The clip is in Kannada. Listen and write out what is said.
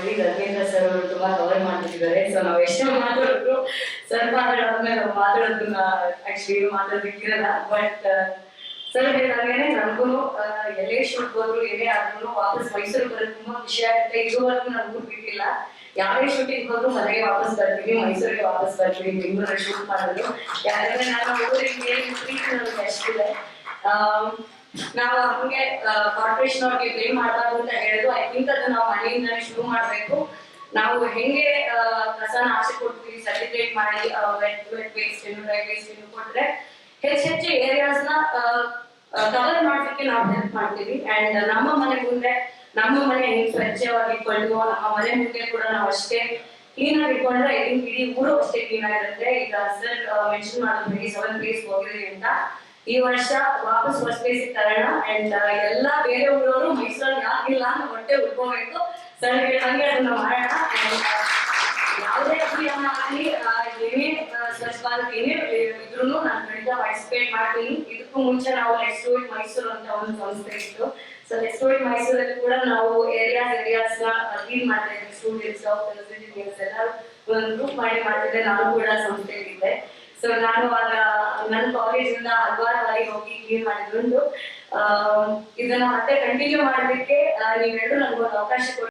ಆಲ್ರೆಡಿ ಗಂಗೇಂದ್ರ ಸರ್ ಅವರು ತುಂಬಾ ಕವರ್ ಮಾಡ್ತಿದ್ದಾರೆ. ಸೊ ನಾವು ಎಷ್ಟೇ ಮಾತಾಡಿದ್ರು ಸರ್ ಮಾತಾಡೋದ್ಮೇಲೆ ನಾವು ಮಾತಾಡೋದನ್ನ ಆಕ್ಚುಲಿ ಮಾತಾಡೋದಕ್ಕಿರಲ್ಲ ಬಟ್ ಸರ್ ಹೇಳಿದಾಗೇನೆ ನನಗೂ ಎಲ್ಲೇ ಶೂಟ್ ಹೋದ್ರು ಏನೇ ಆದ್ರೂ ವಾಪಸ್ ಮೈಸೂರು ಬರೋದು ತುಂಬಾ ಖುಷಿ ಆಗುತ್ತೆ. ಇದುವರೆಗೂ ನನ್ಗೂ ಬಿಟ್ಟಿಲ್ಲ. ಯಾರೇ ಶೂಟಿಂಗ್ ಹೋದ್ರು ಮನೆಗೆ ವಾಪಸ್ ಬರ್ತೀವಿ, ಮೈಸೂರಿಗೆ ವಾಪಸ್ ಬರ್ತೀವಿ, ಬೆಂಗಳೂರಲ್ಲಿ ಶೂಟ್ ಮಾಡೋದು. ಯಾಕಂದ್ರೆ ನಾನು ಊರಿಗೆ ಅಷ್ಟಿದೆ. ನಾವು ಹಂಗೆ ಕಾರ್ಪೊರೇಷನ್ ಅವ್ರಿಗೆ ಬ್ಲೇಮ್ ಮಾಡಬಾರ್ದು ಅಂತ ಹೇಳಿದ್ರು. ಐ ಅದು ನಾವು ಮನೆಯಿಂದನೇ ಶುರು ಮಾಡಬೇಕು. ನಾವು ಹೆಂಗೆ ಕಸನ ಆಸೆ ಕೊಡ್ತೀವಿ ಸರ್ಟಿಫಿಕೇಟ್ ಮಾಡಿ wet wet waste dry waste ಕೊಟ್ರೆ, ಹೆಚ್ಚು ಹೆಚ್ಚು ಏರಿಯಾಸ್ನ ಕವರ್ ಮಾಡ್ಲಿಕ್ಕೆ ನಾವು ಹೆಲ್ಪ್ ಮಾಡ್ತೀವಿ. ಅಂಡ್ ನಮ್ಮ ಮನೆ ಮುಂದೆ, ನಮ್ಮ ಮನೆ ಹೆಂಗ್ ಸ್ವಚ್ಛವಾಗಿ ಇಟ್ಕೊಂಡು ನಮ್ಮ ಮನೆ ಮುಂದೆ ಕೂಡ ನಾವು ಅಷ್ಟೇ ಕ್ಲೀನ್ ಆಗಿ ಇಟ್ಕೊಂಡ್ರೆ ಇಡೀ ಊರು ಅಷ್ಟೇ ಕ್ಲೀನ್ ಆಗಿರುತ್ತೆ. ಈಗ ಸರ್ ಮೆನ್ಷನ್ ಮಾಡಿದ್ವಿ ಸೆವೆನ್ ಪ್ಲೇಸ್ ಹೋಗಿದ್ರಿ ಅಂತ. ಈ ವರ್ಷ ವಾಪಸ್ ಫಸ್ಟ್ ಪ್ಲೇಸ್ ತರೋಣ ಅಂಡ್ ಎಲ್ಲ ಬೇರೆ ಊರವರು ಮೈಸೂರಲ್ಲಿ ಯಾಕಿಲ್ಲ ಅಂತ ಹೊಟ್ಟೆ ಉಳ್ಕೋಬೇಕು ಸರ್ ಹೇಳ್ದಂಗೆ ಅದನ್ನ ಮಾಡೋಣ. ಯಾವುದೇ ಅಭಿಯಾನ ಆಗಲಿ ಏನೇ ಸ್ವಚ್ಛ ಭಾರತ್ ಏನೇ ಇದ್ರು ನಾನು ಖಂಡಿತ ಪಾರ್ಟಿಸಿಪೇಟ್ ಮಾಡ್ತೀನಿ. ಇದಕ್ಕೂ ಮುಂಚೆ ನಾವು ಲೆಟ್ಸ್ ಮೈಸೂರು ಅಂತ ಒಂದು ಸಂಸ್ಥೆ ಇತ್ತು. ಸೊ ಲೆಟ್ಸ್ ಮೈಸೂರಲ್ಲಿ ಕೂಡ ನಾವು ಏರಿಯಾಸ್ ಏರಿಯಾಸ್ನ ಕ್ಲೀನ್ ಮಾಡ್ತಾ ಇದ್ವಿ. ಸ್ಟೂಡೆಂಟ್ಸ್ ಎಲ್ಲರೂ ಎಲ್ಲ ಒಂದು ಗ್ರೂಪ್ ಮಾಡಿ ಮಾಡ್ತಿದ್ದೆ. ನಾನು ಕೂಡ ಸಂಸ್ಥೆಯಲ್ಲಿದ್ದೆ. ಸೊ ನಾನು ಆಗ ನನ್ನ ಕಾಲೇಜಿಂದ ಹಲವಾರು ಬಾರಿ ಹೋಗಿ ಕ್ಲೀನ್ ಮಾಡಿದ್ರು ಇದನ್ನ ಮತ್ತೆ ಕಂಟಿನ್ಯೂ ಮಾಡಲಿಕ್ಕೆ ನೀವೆಲ್ಲರೂ ನನಗೊಂದು ಅವಕಾಶ